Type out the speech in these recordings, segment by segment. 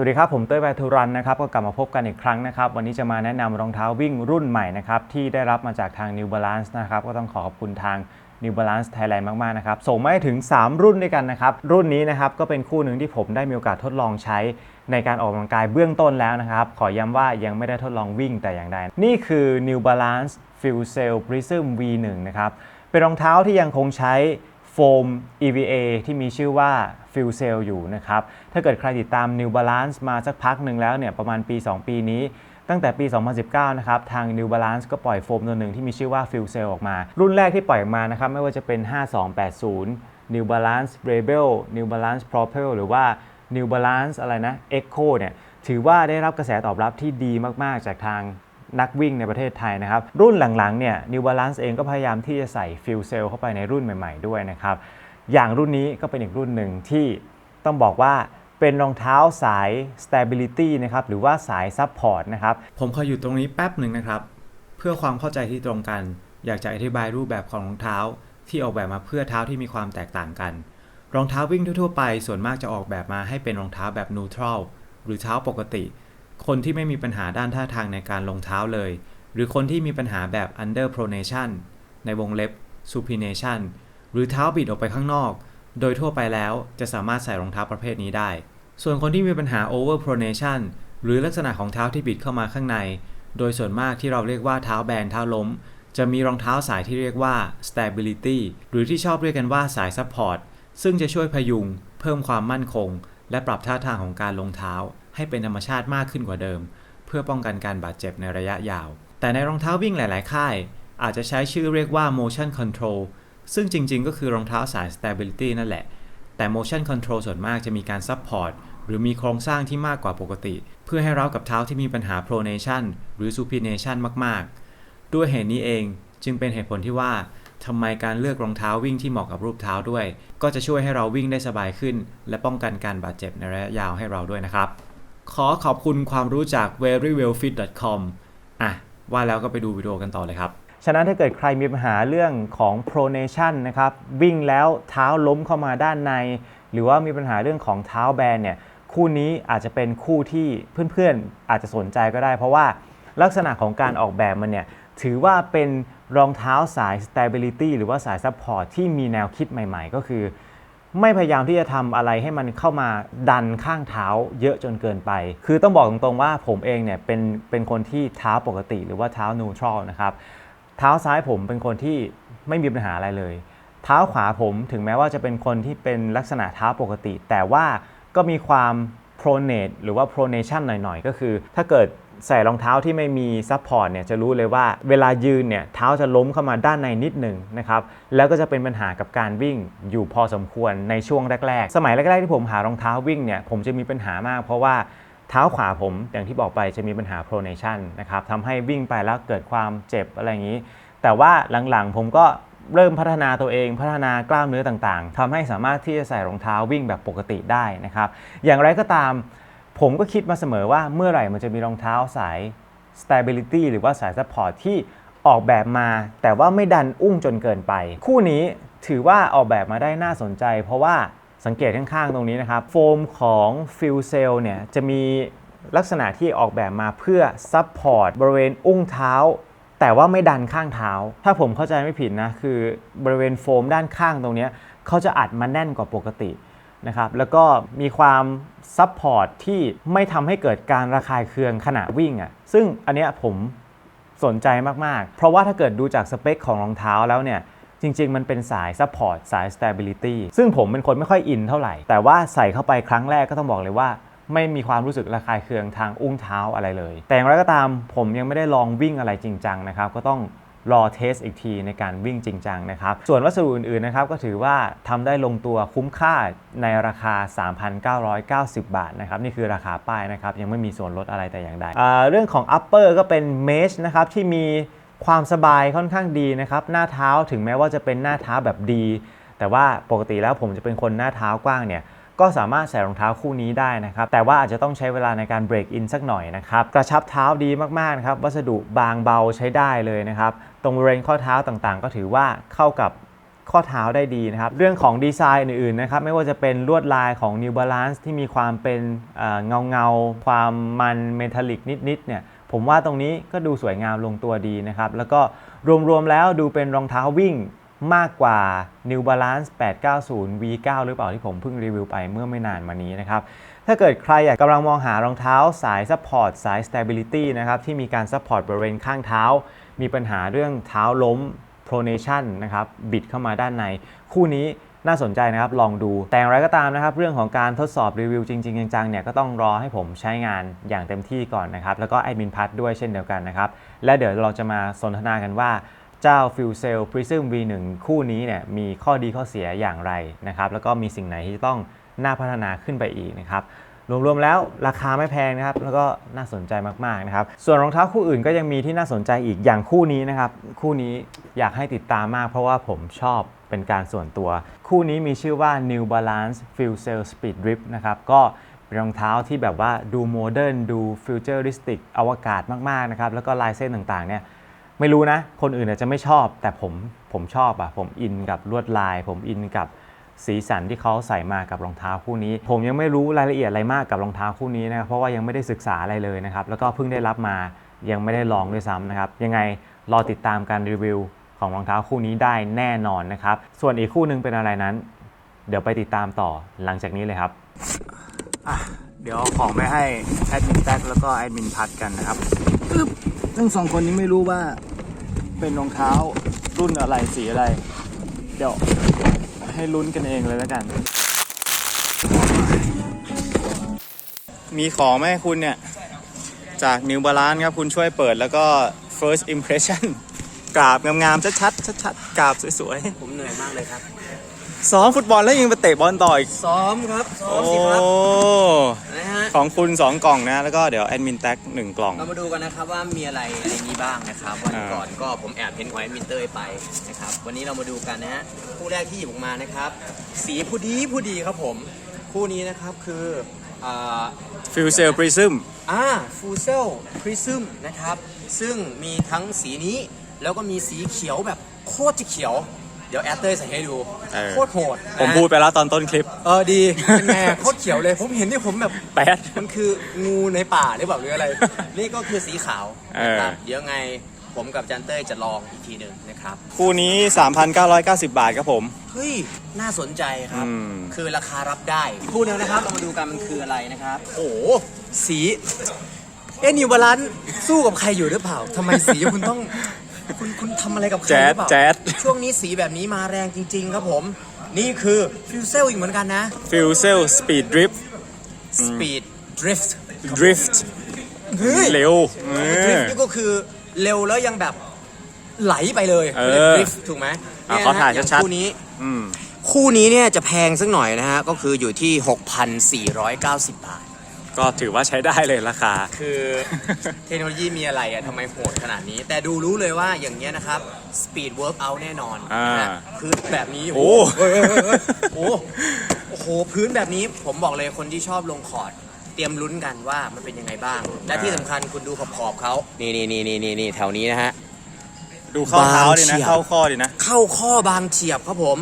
สวัสดีครับผมเต้ยแวทูรันนะครับก็กลับมาพบกันอีกครั้งนะครับวันนี้จะมาแนะนำรองเท้าวิ่งรุ่นใหม่นะครับที่ได้รับมาจากทาง New Balance นะครับก็ต้องขอขอบคุณทาง New Balance Thailand มากๆนะครับส่งมาให้ถึง 3 รุ่นด้วยกันนะครับรุ่นนี้นะครับก็เป็นคู่หนึ่งที่ผมได้มีโอกาสทดลองใช้ในการออกกำลังกายเบื้องต้นแล้วนะครับขอย้ำว่ายังไม่ได้ทดลองวิ่งแต่อย่างใดนี่คือ New Balance Fuel Cell Prism V1 นะครับเป็นรองเท้าที่ยังคงใช้ โฟม EVA ที่มีชื่อว่า Fuel Cell อยู่นะครับ ถ้าเกิดใครติดตาม New Balance มาสักพักหนึ่งแล้วเนี่ยประมาณปี 2 ปีนี้ ตั้งแต่ปี 2019 นะครับ ทาง New Balance ก็ปล่อยโฟมตัวหนึ่งที่มีชื่อว่า Fuel Cell ออกมา รุ่นแรกที่ปล่อยออกมานะครับ ไม่ว่าจะเป็น 5280 New Balance Rebel New Balance Propel หรือว่า New Balance อะไรนะ Echo เนี่ยถือว่าได้รับกระแสตอบรับที่ดีมาก ๆ จากทาง นักวิ่งในประเทศไทยนะครับ รุ่นหลังๆเนี่ย New Balance เองก็พยายามที่จะใส่ Fuel Cell เข้าไปในรุ่นใหม่ๆด้วยนะครับ อย่างรุ่นนี้ก็เป็นอีกรุ่นหนึ่งที่ต้องบอกว่าเป็นรองเท้าสาย stability นะครับ หรือว่าสาย support นะครับ ผมขออยู่ตรงนี้แป๊บหนึ่งนะครับ เพื่อความเข้าใจที่ตรงกัน อยากจะอธิบายรูปแบบของรองเท้า ที่ออกแบบมาเพื่อเท้าที่มีความแตกต่างกัน รองเท้าวิ่งทั่วๆไป ส่วนมากจะออกแบบมาให้เป็นรองเท้าแบบ neutral หรือเท้าปกติ คนที่ไม่มีปัญหาด้านท่าทางในการลงเท้าเลย หรือคนที่มีปัญหาแบบ under pronation ในวงเล็บ supination หรือเท้าบิดออกไปข้างนอก โดยทั่วไปแล้วจะสามารถใส่รองเท้าประเภทนี้ได้ ส่วนคนที่มีปัญหา over pronation หรือลักษณะของเท้าที่บิดเข้ามาข้างใน โดยส่วนมากที่เราเรียกว่าเท้าแบนเท้าล้ม จะมีรองเท้าสายที่เรียกว่า stability หรือที่ชอบเรียกกันว่าสาย support ซึ่งจะช่วยพยุง เพิ่มความมั่นคง และปรับท่าทางของการลงเท้า ให้เป็นธรรมชาติมากขึ้นกว่าเดิม เพื่อป้องกันการบาดเจ็บในระยะยาว แต่ในรองเท้าวิ่งหลาย ๆ ค่าย อาจจะใช้ชื่อเรียกว่า motion control ซึ่งจริง ๆ ก็คือรองเท้าสาย stability นั่นแหละ แต่ motion control ส่วนมากจะมีการ support หรือมีโครงสร้างที่มากกว่าปกติ เพื่อให้เรากับเท้าที่มีปัญหา pronation หรือ supination มาก ๆ ด้วยเหตุนี้เองจึงเป็นเหตุผลที่ว่าทำไมการเลือกรองเท้าวิ่งที่เหมาะกับรูปเท้าด้วย ก็จะช่วยให้เราวิ่งได้สบายขึ้น และป้องกันการบาดเจ็บในระยะยาวให้เราด้วยนะครับ ขอขอบคุณความรู้จาก verywellfit.com อะ ว่าแล้วก็ไปดูวิดีโอกันต่อเลยครับ ฉะนั้นถ้าเกิดใครมีปัญหาเรื่องของ pronation นะครับ วิ่งแล้วเท้าล้มเข้ามาด้านใน หรือว่ามีปัญหาเรื่องของเท้าแบนเนี่ย คู่นี้อาจจะเป็นคู่ที่เพื่อนๆ อาจจะสนใจก็ได้ เพราะว่าลักษณะของการออกแบบมันเนี่ย ถือว่าเป็นรองเท้าสาย stability หรือว่าสาย support ที่มีแนวคิดใหม่ ๆ ก็คือ ไม่พยายามที่จะทำอะไรให้มันเข้ามาดันข้างเท้าเยอะจนเกินไป คือต้องบอกตรงๆว่าผมเองเนี่ยเป็นเป็นคนที่เท้าปกติหรือว่าเท้า neutral นะครับ เท้าซ้ายผมเป็นคนที่ไม่มีปัญหาอะไรเลย เท้าขวาผมถึงแม้ว่าจะเป็นคนที่เป็นลักษณะเท้าปกติ แต่ว่าก็มีความ pronate หรือว่า pronation หน่อยๆ ก็คือ ถ้าเกิด ใส่รองเท้าที่ไม่มี support เนี่ยจะรู้เลยว่าเวลายืนเนี่ยเท้าจะล้มเข้ามาด้านในนิดหนึ่งนะครับแล้วก็จะเป็นปัญหากับการวิ่งอยู่พอสมควรในช่วงแรก ๆ สมัยแรกๆที่ผมหารองเท้าวิ่งเนี่ยผมจะมีปัญหามากเพราะว่าเท้าขวาผมอย่างที่บอกไปจะมีปัญหา pronation นะครับทำให้วิ่งไปแล้วเกิดความเจ็บอะไรอย่างนี้ แต่ว่าหลังๆผมก็เริ่มพัฒนาตัวเองพัฒนากล้ามเนื้อต่างๆทำให้สามารถที่จะใส่รองเท้าวิ่งแบบปกติได้นะครับ อย่างไรก็ตาม ผมก็คิดมาเสมอว่าเมื่อไหร่มันจะมีรองเท้าสาย stability หรือว่าสาย support ที่ออกแบบมา แต่ว่าไม่ดันอุ้งจนเกินไป คู่นี้ถือว่าออกแบบมาได้น่าสนใจ เพราะว่าสังเกตข้างๆ ตรงนี้นะครับ โฟมของ Fuel Cell เนี่ยจะมีลักษณะที่ออกแบบมาเพื่อ support บริเวณอุ้งเท้า แต่ว่าไม่ดันข้างเท้า ถ้าผมเข้าใจไม่ผิดนะ คือบริเวณโฟมด้านข้างตรงนี้เขาจะอัดมาแน่นกว่าปกติ นะครับแล้วก็มีความซับพอร์ตที่ไม่ทำให้เกิดการระคายเคืองขณะวิ่งอะ่ะซึ่งอันเนี้ยผมสนใจมาก ๆ เพราะว่าถ้าเกิดดูจากสเปคของรองเท้าแล้วเนี่ยจริง ๆ มันเป็นสายซัพพอร์ตสาย stability ซึ่งผมเป็นคนไม่ค่อยอินเท่าไหร่ แต่ว่าใส่เข้าไปครั้งแรกก็ต้องบอกเลยว่า ไม่มีความรู้สึกระคายเคืองทางอุ้งเท้าอะไรเลย แต่อย่างไรก็ตามผมยังไม่ได้ลองวิ่งอะไรจริงจังนะครับ ก็ต้อง รอเทสอีกทีในการวิ่งจริงจังนะครับ ส่วนวัสดุอื่นๆนะครับก็ถือว่าทำได้ลงตัวคุ้มค่าในราคา 3,990 บาทนะครับนี่คือราคาป้ายนะครับยังไม่มีส่วนลดอะไรแต่อย่างใดเรื่องของ upper ก็เป็น mesh นะครับที่มีความสบายค่อนข้างดีนะครับหน้าเท้าถึงแม้ว่าจะเป็นหน้าเท้าแบบดี แต่ว่าปกติแล้วผมจะเป็นคนหน้าเท้ากว้างเนี่ย ก็สามารถใส่รองเท้าคู่นี้ได้นะครับ แต่ว่าอาจจะต้องใช้เวลาในการเบรกอินสักหน่อยนะครับ กระชับเท้าดีมากๆนะครับ วัสดุบางเบาใช้ได้เลยนะครับ ตรงบริเวณข้อเท้าต่างๆ ก็ถือว่าเข้ากับข้อเท้าได้ดีนะครับ เรื่องของดีไซน์อื่นๆนะครับ ไม่ว่าจะเป็นลวดลายของ New Balance ที่มีความเป็นเงาเงาๆความมันเมทัลลิกนิดๆเนี่ยผมว่าตรงนี้ก็ดูสวยงามลงตัวดีนะครับ แล้วก็รวมๆแล้วดูเป็นรองเท้าวิ่ง มากกว่า New Balance 890 V9 หรือเปล่าที่ผมเพิ่งรีวิวไปเมื่อไม่นานมานี้นะครับ ถ้าเกิดใครอยากกำลังมองหารองเท้าสาย Support สาย Stability นะครับที่มีการ Support บริเวณข้างเท้า มีปัญหาเรื่องเท้าล้ม pronation นะครับบิดเข้ามาด้านใน คู่นี้น่าสนใจนะครับ ลองดู แต่อย่างไรก็ตามนะครับ เรื่องของการทดสอบรีวิวจริง ๆ จังๆเนี่ยก็ต้องรอให้ผมใช้งานอย่างเต็มที่ก่อนนะครับ แล้วก็แอดมินพัทด้วยเช่นเดียวกันนะครับ และเดี๋ยวเราจะมาสนทนากันว่า เจ้า Fuel Cell Prism V1 คู่นี้เนี่ยมีข้อดีข้อเสียอย่างไรนะครับแล้วก็มีสิ่งไหนที่ต้องน่าพัฒนาขึ้นไปอีกนะครับรวมๆแล้วราคาไม่แพงนะครับ แล้วก็น่าสนใจมากๆนะครับ ส่วนรองเท้าคู่อื่นก็ยังมีที่น่าสนใจอีกอย่างคู่นี้นะครับ คู่นี้อยากให้ติดตามมาก เพราะว่าผมชอบเป็นการส่วนตัว คู่นี้มีชื่อว่า New Balance Fuel Cell Speed Drip นะครับก็เป็นรองเท้าที่แบบว่าดูโมเดิร์นดูฟิวเจอริสติกอวกาศมากๆนะครับแล้วก็ลายเส้นต่างๆเนี่ย ไม่รู้นะ คนอื่นอาจจะไม่ชอบ แต่ผมผมชอบอะผมอินกับลวดลาย ผมอินกับสีสันที่เขาใส่มากับรองเท้าคู่นี้ ผมยังไม่รู้รายละเอียดอะไรมากกับรองเท้าคู่นี้นะครับเพราะว่ายังไม่ได้ศึกษาอะไรเลยนะครับแล้วก็เพิ่งได้รับมายังไม่ได้ลองด้วยซ้ำนะครับยังไงรอติดตามการรีวิวของรองเท้าคู่นี้ได้แน่นอนนะครับส่วนอีกคู่หนึงเป็นอะไรนั้น เดี๋ยวไปติดตามต่อหลังจากนี้เลยครับเดี๋ยวเอาของไปให้แอดมินแท็กแล้วก็แอดมินพัดกันนะครับอึ๊บทั้งสองคนนี้ไม่รู้ว่า เป็นรองเท้ารุ่นอะไรสีอะไร เดี๋ยวให้ลุ้นกันเองเลยแล้วกัน มีของไหมคุณเนี่ย จาก New Balance ครับคุณช่วยเปิดแล้วก็ first impression กราบงามๆชัดๆชัดๆกราบสวยๆ ผมเหนื่อยมากเลยครับ ซ้อมฟุตบอลแล้วยังไปเตะบอลต่ออีก ซ้อมครับ ซ้อโอ้มสิครับนะฮะ ของคุณ2กล่องนะ แล้วก็เดี๋ยวแอดมินแท็ก1กล่อง เรามาดูกันนะครับว่ามีอะไรในนี้บ้างนะครับ วันอ่า ก่อนก็ผมแอบเห็นหอยมินเตอร์ไปนะครับ วันนี้เรามาดูกันนะฮะคู่แรกที่หยิบออกมานะครับ สีผู้ดีผู้ดีครับผม คู่นี้นะครับคืออ่า ฟิวเซลปริซึม อ่าฟูเซลพริซึมนะครับ ซึ่งมีทั้งสีนี้แล้วก็มีสีเขียวแบบโคตรจะเขียว เดี๋ยวแอดเตอร์ใส่ให้ดู เออ โคตรโหดผมนะพูดไปแล้วตอนต้นคลิป เออดีเป็นไงโคตรเขียวเลย ผมเห็นที่ผมแบบแปด มันคืองูในป่าหรือเปล่าหรืออะไร นี่ก็คือสีขาวเออนะครับเดี๋ยวไงผมกับจันเต้ยจะลองอีกทีหนึ่งนะครับ คู่นี้ 3,990 บาทครับผม เฮ้ย น่าสนใจครับ อืม คือราคารับได้อีกคู่หนึงนะครับ เรามาดูกันมันคืออะไรนะครับ โอ้โห สี เอ็นิวบาลานสู้กับใครอยู่หรือเปล่า ทำไมสีคุณต้อง คุณคุณทำอะไรกับใครแจ๊หดรือเปล่าแจ๊ด ช่วงนี้สีแบบนี้มาแรงจริง ๆ ครับผม นี่คือฟิวเซลอีกเหมือนกันนะ ฟิวเซลสปีดดริฟ Speed Drift ดริฟต์เฮ้ย เร็วเอดริฟอ ต์นี่ก็คือเร็วแล้วยังแบบไหลไปเลยเออรียกดริฟต์ถูกไหมอะเนี่ยขอถ่ายนะฮะชัดๆ คู่นี้อืม คู่นี้เนี่ยจะแพงสักหน่อยนะฮะ ก็คืออยู่ที่ 6,490 บาท ก็ถือว่าใช้ได้เลยราคา คือเทคโนโลยีมีอะไรอะทำไมโหดขนาดนี้ แต่ดูรู้เลยว่าอย่างเงี้ยนะครับ Speed Workout แน่นอนอ่านะฮะพื้นแบบนี้โอ้ เฮ้ยเฮ้ยเฮ้ยเฮ้ยโอ้โอ้โหพื้นแบบนี้ผมบอกเลยคนที่ชอบลงคอร์ด เตรียมลุ้นกันว่ามันเป็นยังไงบ้าง และที่สำคัญคุณดูขอบขอบๆเขานี่นี่นี่นี่นี่แถวนี้นะฮะ ดูเข้าเท้าดีนะบางเฉียบเข้าข้อดีนะ เข้าข้อบางเฉียบครับผม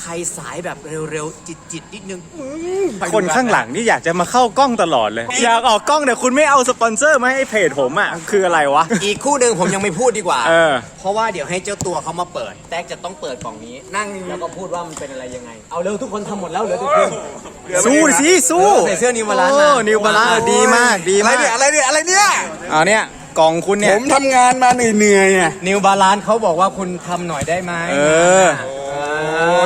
ใครสายแบบเร็วๆ จิตๆนิดนึงอื้อไปดูคนข้างหลังนี่อยากจะมาเข้ากล้องตลอดเลย อยากออกกล้องแต่คุณไม่เอาสปอนเซอร์มาให้เพจผมอะ คืออะไรวะ อีกคู่หนึ่งผมยังไม่พูดดีกว่า เออ เพราะว่าเดี๋ยวให้เจ้าตัวเขามาเปิด แท็กจะต้องเปิดกล่องนี้ นั่งแล้วก็พูดว่ามันเป็นอะไรยังไง เอาเร็วทุกคนทำหมดแล้วเหลือทุกคนสู้สิสู้ใส่เสื้อ New Balance โอ้มานิวบาลานดีมากดีอะไรมากเนี่ยอะไรเนี่ยอะไรเนี่ย เอาเนี่ยกล่องคุณเนี่ผยมทำงานมาเหนื่อยๆอะนิวบาลานเขาบอกว่าคุณทำหน่อยได้ไหมเออ โอ้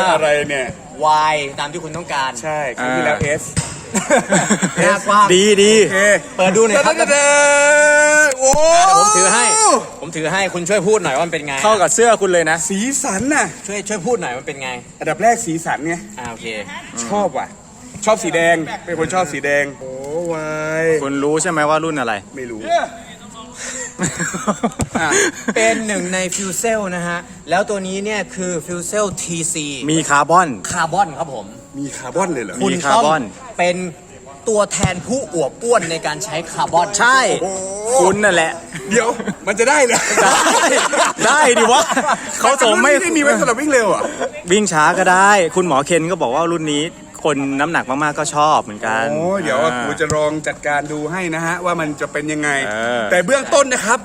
ยอะไรเนี่ยวายตามที่คุณต้องการ ใช่ครั้งที่แล้วเอสหน้ากว้างดีดีโอเคเปิดดูหน่อยครับเด้อเด้อโอ้เดี๋ยวผมถือให้ ผมถือให้คุณช่วยพูดหน่อยว่ามันเป็นไงเข้ากับเสื้อคุณเลยนะ สีสันน่ะ ช่วยช่วยพูดหน่อยมันเป็นไงอันดับแรกสีสันไงอ่าโอเค ชอบว่ะ ชอบสีแดง เป็นคนชอบสีแดง โอ้วายคุณรู้ใช่ไหมว่ารุ่นอะไร ไม่รู้ อะเป็นหนึ่งในฟิวเซลนะฮะ แล้วตัวนี้เนี่ยคือฟิวเซล TC มีคาร์บอน คาร์บอนครับผม มีคาร์บอนเลยเหรอ มีคุณคาร์ต้องบอนเป็นตัวแทนผู้อวบอ้วนในการใช้คาร์บอน ใช่คุณนั่นแหละ เดี๋ยวมันจะได้เหรอได้ได้ดิวะเขาส่งไม่ รุ่นนี้ได้มีไว้สำหรับวิ่งเร็วอะวิ่งช้าก็ได้ คุณหมอเคนก็บอกว่ารุ่นนี้ คนน้ำหนักมากๆก็ชอบเหมือนกัน โอ้เดี๋ยวอ่ากูจะลองจัดการดูให้นะฮะ ว่ามันจะเป็นยังไง เออ แต่เบื้องต้นนะครับ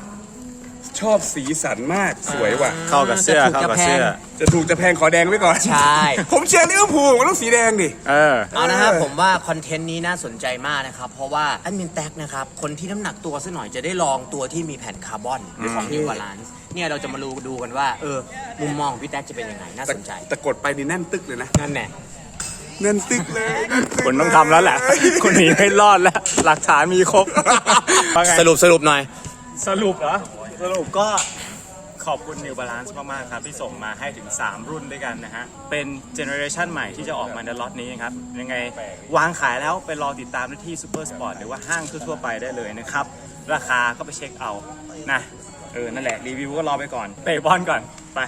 ชอบสีสันมากสวยว่ะ เข้ากับเสื้อจะถูกเข้ากับจะแพงเสื้อ จะถูกจะแพงขอแดงไว้ก่อนใช่ ผมเชียร์ลิเวอร์พูลผมต้องสีแดงดิ เออ เอานะฮะผมว่าคอนเทนต์นี้น่าสนใจมากนะครับ เพราะว่าแอดมินแท็กนะครับ คนที่น้ำหนักตัวสักหน่อยจะได้ลองตัวที่มีแผ่นคาร์บอนหรือของนิวบาลานซ์เนี่ยเราจะมาดูดูกันว่า เออ มุมมองของพี่แท็กจะเป็นยังไง น่าแต่สนใจแต่กดไปนี่แน่นตึกเลยนะ นั่นแน่ แน่นตึกเลยแน่นตึกคุณต้องทำแล้วแหละ คุณหนีไม่รอดแล้ว หลักฐานมีครบว่าไงสรุปสรุปหน่อย สรุปเหรอ สรุปก็ขอบคุณ New Balance มาก ๆ ครับ ที่ส่งมาให้ถึง 3 รุ่นด้วยกันนะฮะ เป็นเจเนอเรชันใหม่ที่จะออกมาในล็อตนี้นะครับ ยังไงวางขายแล้วไปรอติดตามได้ที่ Super Sport หรือว่าห้างทั่ว ๆ ไปได้เลยนะครับ ราคาก็ไปเช็คเอานะเออ นั่นแหละ รีวิวก็รอไปก่อนเตะบอลก่อนไป